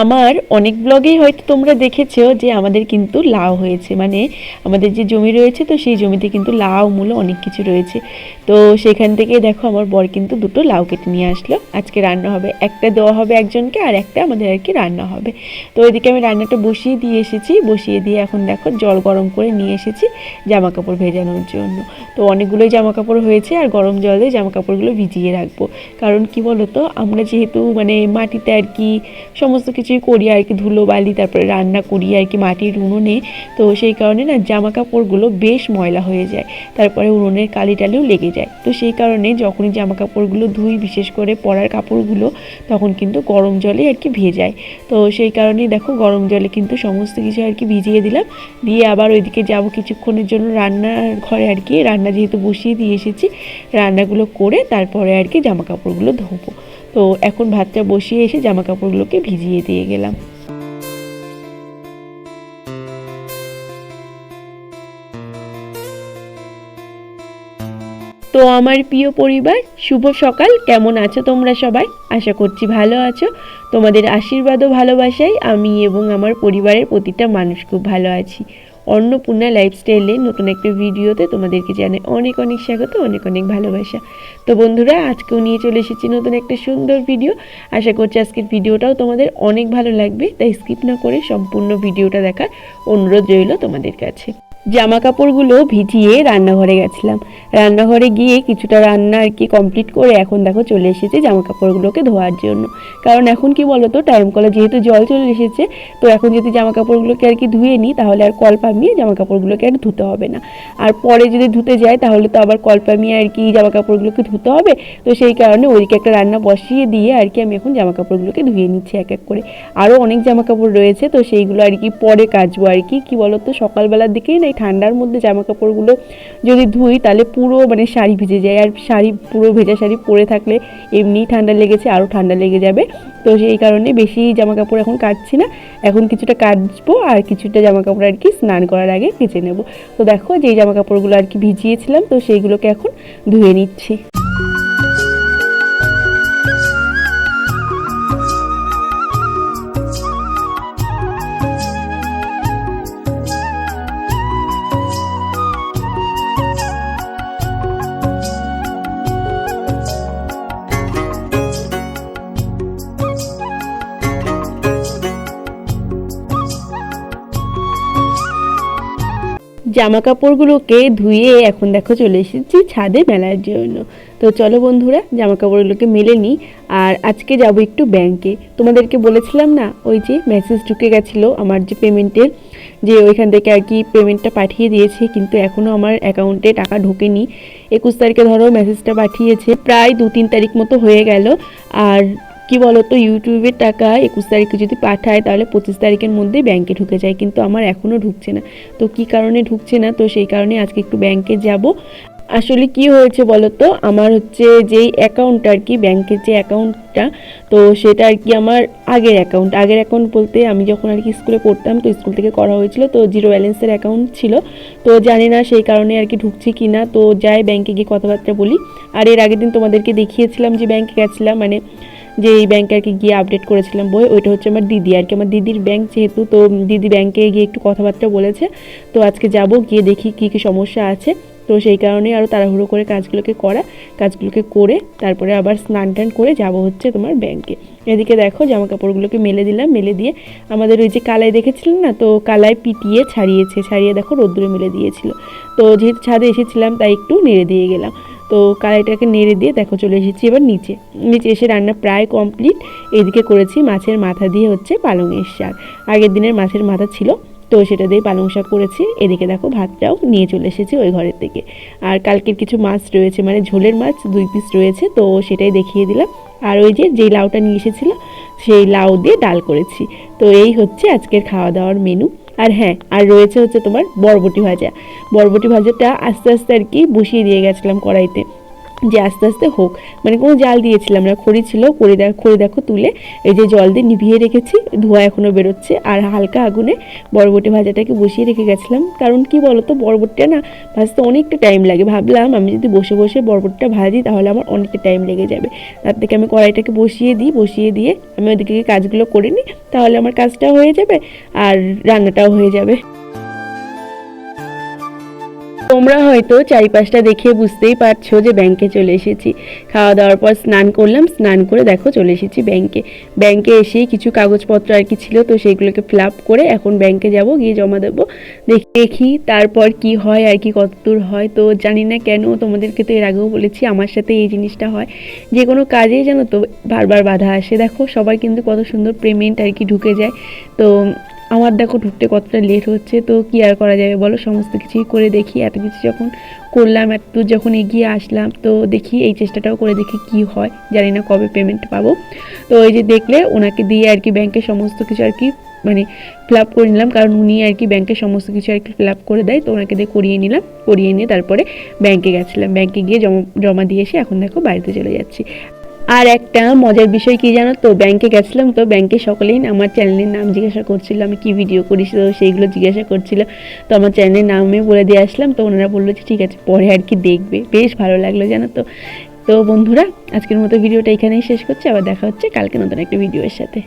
আমার অনেক ব্লগেই হয়তো তোমরা দেখেছ যে আমাদের কিন্তু লাউ হয়েছে। মানে আমাদের যে জমি রয়েছে, তো সেই জমিতে কিন্তু লাউ, মূলো অনেক কিছু রয়েছে। তো সেখান থেকে দেখো আমার বর কিন্তু দুটো লাউ কেটে নিয়ে আসলো। আজকে রান্না হবে, একটা দেওয়া হবে একজনকে আর একটা আমাদের আর কি রান্না হবে। তো ওইদিকে আমি রান্নাটা বসিয়ে দিয়ে এসেছি। বসিয়ে দিয়ে এখন দেখো জল গরম করে নিয়ে এসেছি জামা কাপড় ভেজানোর জন্য। তো অনেকগুলোই জামা কাপড় হয়েছে আর গরম জল জামা কাপড়গুলো ভিজিয়ে রাখব। কারণ কি বলতো, আমরা যেহেতু মানে মাটিতে আর কি সমস্ত কিছুই করি আর কি ধুলো বালি তারপরে রান্না করি আর কি, মাটির উনুনে। তো সেই কারণে না জামা কাপড়গুলো বেশ ময়লা হয়ে যায়। তারপরে উনুনের কালি টালিও লেগে যায়। তো সেই কারণে যখনই জামা কাপড়গুলো ধুই, বিশেষ করে পরার কাপড়গুলো, তখন কিন্তু গরম জলে আর কি ভেজায়। তো সেই কারণেই দেখো গরম জলে কিন্তু সমস্ত কিছু আর কি ভিজিয়ে দিলাম। দিয়ে আবার ওইদিকে যাব কিছুক্ষণের জন্য রান্নার ঘরে আর কি। রান্না যেহেতু বসিয়ে দিয়ে এসেছি, রান্নাগুলো করে তারপরে আর কি জামা কাপড়গুলো ধোবো। তো এখন ভাতটা বসিয়ে এসে জামা কাপড়গুলোকে ভিজিয়ে দিয়ে গেলাম। তো আমার প্রিয় পরিবার, শুভ সকাল। কেমন আছো তোমরা সবাই? আশা করছি ভালো আছো। তোমাদের আশীর্বাদ ও ভালোবাসায় আমি এবং আমার পরিবারের প্রতিটা মানুষ খুব ভালো আছি। অন্নপূর্ণা লাইফস্টাইলে নতুন একটা ভিডিওতে তোমাদেরকে জানে অনেক অনেক স্বাগত, অনেক অনেক ভালোবাসা। তো বন্ধুরা, আজকেও নিয়ে চলে এসেছি নতুন একটা সুন্দর ভিডিও। আশা করছি আজকের ভিডিওটাও তোমাদের অনেক ভালো লাগবে, তাই স্কিপ না করে সম্পূর্ণ ভিডিওটা দেখার অনুরোধ রইল তোমাদের কাছে। জামা কাপড়গুলো ভিজিয়ে রান্নাঘরে গেছিলাম। রান্নাঘরে গিয়ে কিছুটা রান্না আর কি কমপ্লিট করে এখন দেখো চলে এসেছে জামা কাপড়গুলোকে ধোয়ার জন্য। কারণ এখন কি বলতো টাইম কলে যেহেতু জল চলে এসেছে, তো এখন যদি জামা কাপড়গুলোকে আর কি ধুয়ে নিই, তাহলে আর কল পামিয়ে জামা কাপড়গুলোকে আর ধুতে হবে না। আর পরে যদি ধুতে যায় তাহলে তো আবার কল পামিয়ে আর কি জামা কাপড়গুলোকে ধুতে হবে। তো সেই কারণে ওইদিকে একটা রান্না বসিয়ে দিয়ে আর কি আমি এখন জামা কাপড়গুলোকে ধুয়ে নিচ্ছি এক এক করে। আরও অনেক জামা কাপড় রয়েছে, তো সেইগুলো আর কি পরে কাচবো আর কি। কি বলতো, সকালবেলার দিকেই না এই ঠান্ডার মধ্যে জামা কাপড়গুলো যদি ধুই, তাহলে পুরো মানে শাড়ি ভিজে যায়। আর শাড়ি, পুরো ভেজা শাড়ি পরে থাকলে এমনিই ঠান্ডা লেগেছে, আরও ঠান্ডা লেগে যাবে। তো সেই কারণে বেশি জামা কাপড় এখন কাটছি না। এখন কিছুটা কাটবো আর কিছুটা জামা কাপড় আর কি স্নান করার আগে ভেজে নেব। তো দেখো, যেই জামা কাপড়গুলো আর কি ভিজিয়েছিলাম, তো সেইগুলোকে এখন ধুয়ে নিচ্ছি। জামা কাপড়গুলোকে ধুয়ে এখন দেখো চলে এসেছি ছাদে মেলার জন্য। তো চলো বন্ধুরা জামা কাপড়গুলোকে মেলে নিই। আর আজকে যাব একটু ব্যাংকে তোমাদেরকে বলেছিলাম না, ওই যে মেসেজ ঢুকে গেছিল আমার যে পেমেন্টের যে ওইখান থেকে আর কি পেমেন্টটা পাঠিয়ে দিয়েছে, কিন্তু এখনও আমার অ্যাকাউন্টে টাকা ঢোকেনি। একুশ তারিখে ধরো মেসেজটা পাঠিয়েছে, প্রায় দু তিন তারিখ মতো হয়ে গেল। আর কি বলতো ইউটিউবের টাকা একুশ তারিখে যদি পাঠায়, তাহলে পঁচিশ তারিখের মধ্যে ব্যাংকে ঢুকে যায়। কিন্তু আমার এখনও ঢুকছে না। তো কি কারণে ঢুকছে না? তো সেই কারণে আজকে একটু ব্যাংকে যাব। আসলে কি হয়েছে বলতো, আমার হচ্ছে যেই অ্যাকাউন্ট আর কি ব্যাংকের যে অ্যাকাউন্টটা তো সেটা আর কি আমার আগের অ্যাকাউন্ট আগের অ্যাকাউন্ট বলতে আমি যখন আর কি স্কুলে পড়তাম, তো স্কুল থেকে করা হয়েছিল, তো জিরো ব্যালেন্সের অ্যাকাউন্ট ছিল। তো জানি না সেই কারণে আর কি ঢুকছে কি না। তো যাই ব্যাংকে গিয়ে কথাবার্তা বলি। আর এর আগের দিন তোমাদেরকে দেখিয়েছিলাম যে ব্যাংকে গেছিলাম মানে যে এই ব্যাংকে আর কি গিয়ে আপডেট করেছিলাম বই, ওইটা হচ্ছে আমার দিদি। আর কি আমার দিদির ব্যাংক যেহেতু, তো দিদি ব্যাংকে গিয়ে একটু কথাবার্তা বলেছে। তো আজকে যাব, গিয়ে দেখি কী কী সমস্যা আছে। তো সেই কারণে আরও তাড়াহুড়ো করে কাজগুলোকে করা, কাজগুলোকে করে তারপরে আবার স্নান টান করে যাব হচ্ছে তোমার ব্যাংকে এদিকে দেখো জামা কাপড়গুলোকে মেলে দিলাম, মেলে দিয়ে আমাদের ওই যে কালায় দেখেছিলেন না? তো কালায় পিটিয়ে ছাড়িয়েছে, ছাড়িয়ে দেখো রোদ্দুরে মেলে দিয়েছিল। তো যেহেতু ছাদে এসেছিলাম, তাই একটু নেড়ে দিয়ে গেলাম। তো কালাইটাকে নেড়ে দিয়ে দেখো চলে এসেছি এবার নিচে। নিচে এসে রান্না প্রায় কমপ্লিট এদিকে করেছি মাছের মাথা দিয়ে হচ্ছে পালংয়ের শাক। আগের দিনের মাছের মাথা ছিল, তো সেটা দিয়ে পালং শাক করেছি। এদিকে দেখো ভাতটাও নিয়ে চলে এসেছি ওই ঘরের থেকে। আর কালকের কিছু মাছ রয়েছে মানে ঝোলের মাছ দুই পিস রয়েছে, তো সেটাই দেখিয়ে দিলাম। আর ওই যে, যেই লাউটা নিয়ে এসেছিল, সেই লাউ দিয়ে ডাল করেছি। তো এই হচ্ছে আজকের খাওয়া দাওয়ার মেনু আর হ্যাঁ আর রয়েছে হচ্ছে তোমার বরবটি ভাজা। বরবটি ভাজাটা আস্তে আস্তে আর কি বসিয়ে দিয়ে গেছিলাম কড়াইতে। যে আস্তে আস্তে হোক। মানে কোনো জাল দিয়েছিলাম না, খড়ি ছিল, খড়ি দেখ খড়ি দেখো তুলে এই যে জল দিয়ে নিভিয়ে রেখেছি, ধোঁয়া এখনও বেরোচ্ছে। আর হালকা আগুনে বরবটি ভাজাটাকে বসিয়ে রেখে গেছিলাম। কারণ কি বলতো, বরবটিটা না ভাজতে অনেকটা টাইম লাগে। ভাবলাম আমি যদি বসে বসে বরবটিটা ভাজি, তাহলে আমার অনেকটা টাইম লেগে যাবে। তার থেকে আমি কড়াইটাকে বসিয়ে দিই, বসিয়ে দিয়ে আমি ওদিকে কাজগুলো করে নিই, তাহলে আমার কাজটাও হয়ে যাবে আর রান্নাটাও হয়ে যাবে। তোমরা হয়তো চারিপাশটা দেখে বুঝতেই পারছ যে ব্যাংকে চলে এসেছি। খাওয়া দাওয়ার পর স্নান করলাম, স্নান করে দেখো চলে এসেছি ব্যাংকে। ব্যাংকে এসেই কিছু কাগজপত্র আর কি ছিল, তো সেইগুলোকে ফিল করে এখন ব্যাংকে যাব, গিয়ে জমা দেবো। দেখি দেখি তারপর কি হয় আর কি কতদূর হয়, তো জানি না কেন তোমাদেরকে তো এর আগেও বলেছি আমার সাথে এই জিনিসটা হয়। যে কোনো কাজেই জানো তো বারবার বাধা আসে। দেখো সবাই কিন্তু কত সুন্দর পেমেন্ট আর কি ঢুকে যায়। তো আমার দেখো ঢুকতে কতটা লেট হচ্ছে, তো কি আর করা যাবে বলো? সমস্ত কিছুই করে দেখি, এত কিছু যখন করলাম, এত যখন এগিয়ে আসলাম, তো দেখি এই চেষ্টাটাও করে দেখি কি হয়, জানি না কবে পেমেন্ট পাবো। তো এই যে দেখলে, ওনাকে দিয়ে আর কি ব্যাংকের সমস্ত কিছু আর কি মানে ফিল আপ করে নিলাম, কারণ উনি আর কি ব্যাংকের সমস্ত কিছু আর কি ফিল আপ করে দেয়, তো ওনাকে দিয়ে করিয়ে নিলাম, করিয়ে নিয়ে তারপরে ব্যাংকে গেছিলাম। ব্যাংকে গিয়ে জমা জমা দিয়ে এসে এখন দেখো বাড়িতে চলে যাচ্ছি। আর একটা মজার বিষয় কি জানো তো? ব্যাংকে গেছিলাম তো ব্যাংকে সকলেই আমার চ্যানেলের নাম জিজ্ঞাসা করছিল, আমি কি ভিডিও করিস তো সেইগুলো জিজ্ঞাসা করছিল। তো আমার চ্যানেলের নামে বলে দিয়ে আসলাম, তো ওনারা বলল যে ঠিক আছে, পরে আর কি দেখবে। বেশ ভালো লাগল জানো তো। তো বন্ধুরা, আজকের মতো ভিডিওটা এখানেই শেষ করছি, আবার দেখা হচ্ছে কালকে নতুন একটা ভিডিওর সাথে।